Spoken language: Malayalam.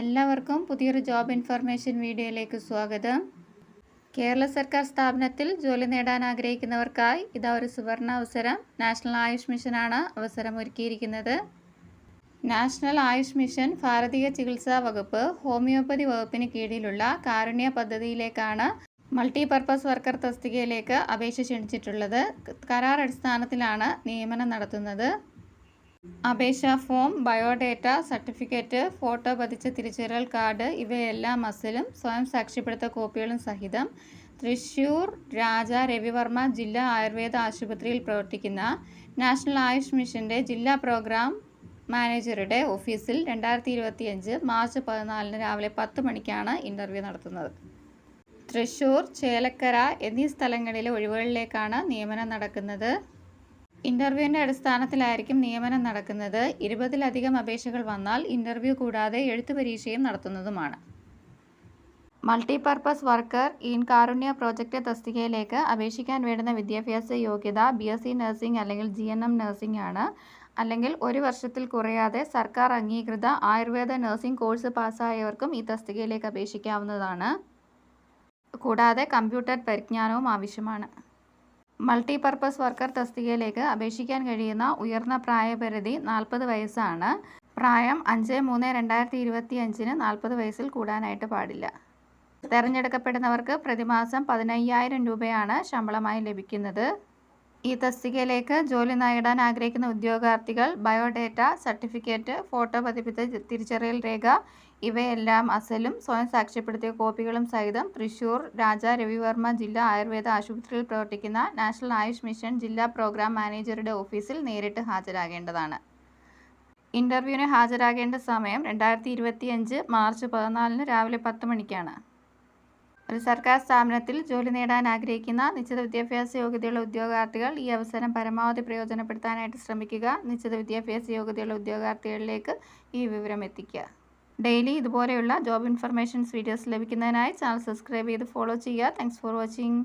എല്ലാവർക്കും പുതിയൊരു ജോബ് ഇൻഫർമേഷൻ വീഡിയോയിലേക്ക് സ്വാഗതം. കേരള സർക്കാർ സ്ഥാപനത്തിൽ ജോലി നേടാൻ ആഗ്രഹിക്കുന്നവർക്കായി ഇതാ ഒരു സുവർണ അവസരം. നാഷണൽ ആയുഷ് മിഷനാണ് അവസരം ഒരുക്കിയിരിക്കുന്നത് നാഷണൽ ആയുഷ് മിഷൻ ഭാരതീയ ചികിത്സാ വകുപ്പ് ഹോമിയോപ്പതി വകുപ്പിന് കീഴിലുള്ള കാരുണ്യ പദ്ധതിയിലേക്കാണ് മൾട്ടി പർപ്പസ് വർക്കർ തസ്തികയിലേക്ക് അപേക്ഷ ക്ഷണിച്ചിട്ടുള്ളത്. കരാർ അടിസ്ഥാനത്തിലാണ് നിയമനം നടത്തുന്നത്. അപേക്ഷാ ഫോം ബയോഡേറ്റ സർട്ടിഫിക്കറ്റ് ഫോട്ടോ പതിച്ച തിരിച്ചറിയൽ കാർഡ് ഇവയെല്ലാം മസിലും സ്വയം സാക്ഷ്യപ്പെടുത്ത കോപ്പികളും സഹിതം തൃശൂർ രാജ രവിവർമ്മ ജില്ലാ ആയുർവേദ ആശുപത്രിയിൽ പ്രവർത്തിക്കുന്ന നാഷണൽ ആയുഷ് മിഷന്റെ ജില്ലാ പ്രോഗ്രാം മാനേജറുടെ ഓഫീസിൽ രണ്ടായിരത്തി ഇരുപത്തിയഞ്ച് മാർച്ച് പതിനാലിന് രാവിലെ പത്ത് മണിക്കാണ് ഇന്റർവ്യൂ നടത്തുന്നത്. തൃശൂർ ചേലക്കര എന്നീ സ്ഥലങ്ങളിലെ ഒഴിവുകളിലേക്കാണ് നിയമനം നടക്കുന്നത്. ഇന്റർവ്യൂവിന്റെ അടിസ്ഥാനത്തിലായിരിക്കും നിയമനം നടക്കുന്നത്. ഇരുപതിലധികം അപേക്ഷകൾ വന്നാൽ ഇന്റർവ്യൂ കൂടാതെ എഴുത്തു പരീക്ഷയും നടത്തുന്നതുമാണ്. Multipurpose worker in Karunya project തസ്തികയിലേക്ക് അപേക്ഷിക്കാൻ വേണ്ടുന്ന വിദ്യാഭ്യാസ യോഗ്യത ബി എസ് സി നഴ്സിംഗ് അല്ലെങ്കിൽ ജി എൻ എം നഴ്സിംഗ് ആണ്. അല്ലെങ്കിൽ ഒരു വർഷത്തിൽ കുറയാതെ സർക്കാർ അംഗീകൃത ആയുർവേദ നഴ്സിംഗ് കോഴ്സ് പാസ്സായവർക്കും ഈ തസ്തികയിലേക്ക് അപേക്ഷിക്കാവുന്നതാണ്. കൂടാതെ കമ്പ്യൂട്ടർ പരിജ്ഞാനവും ആവശ്യമാണ്. മൾട്ടിപർപ്പസ് വർക്കർ തസ്തികയിലേക്ക് അപേക്ഷിക്കാൻ കഴിയുന്ന ഉയർന്ന പ്രായപരിധി നാൽപ്പത് വയസ്സാണ്. പ്രായം അഞ്ച് മൂന്ന് രണ്ടായിരത്തി ഇരുപത്തി അഞ്ചിന് നാൽപ്പത് വയസ്സിൽ കൂടാനായിട്ട് പാടില്ല. തിരഞ്ഞെടുക്കപ്പെടുന്നവർക്ക് പ്രതിമാസം പതിനയ്യായിരം രൂപയാണ് ശമ്പളമായി ലഭിക്കുന്നത്. ഈ തസ്തികയിലേക്ക് ജോലി നേടാൻ ആഗ്രഹിക്കുന്ന ഉദ്യോഗാർത്ഥികൾ ബയോഡേറ്റ സർട്ടിഫിക്കറ്റ് ഫോട്ടോ പതിപ്പിച്ച തിരിച്ചറിയൽ രേഖ ഇവയെല്ലാം അസലും സ്വയം സാക്ഷ്യപ്പെടുത്തിയ കോപ്പികളും സഹിതം തൃശൂർ രാജ രവിവർമ്മ ജില്ലാ ആയുർവേദ ആശുപത്രിയിൽ പ്രവർത്തിക്കുന്ന നാഷണൽ ആയുഷ് മിഷൻ ജില്ലാ പ്രോഗ്രാം മാനേജറുടെ ഓഫീസിൽ നേരിട്ട് ഹാജരാകേണ്ടതാണ്. ഇന്റർവ്യൂവിന് ഹാജരാകേണ്ട സമയം രണ്ടായിരത്തി ഇരുപത്തിയഞ്ച് മാർച്ച് പതിനാലിന് രാവിലെ പത്ത് മണിക്കാണ്. ഒരു സർക്കാർ സ്ഥാപനത്തിൽ ജോലി നേടാൻ ആഗ്രഹിക്കുന്ന നിശ്ചിത വിദ്യാഭ്യാസ യോഗ്യതയുള്ള ഉദ്യോഗാർത്ഥികൾ ഈ അവസരം പരമാവധി പ്രയോജനപ്പെടുത്താനായിട്ട് ശ്രമിക്കുക. നിശ്ചിത വിദ്യാഭ്യാസ യോഗ്യതയുള്ള ഉദ്യോഗാർത്ഥികളിലേക്ക് ഈ വിവരം എത്തിക്കുക. ഡെയിലി ഇതുപോലെയുള്ള ജോബ് ഇൻഫർമേഷൻസ് വീഡിയോസ് ലഭിക്കുന്നതിനായി ചാനൽ സബ്സ്ക്രൈബ് ചെയ്ത് ഫോളോ ചെയ്യുക. Thanks for watching.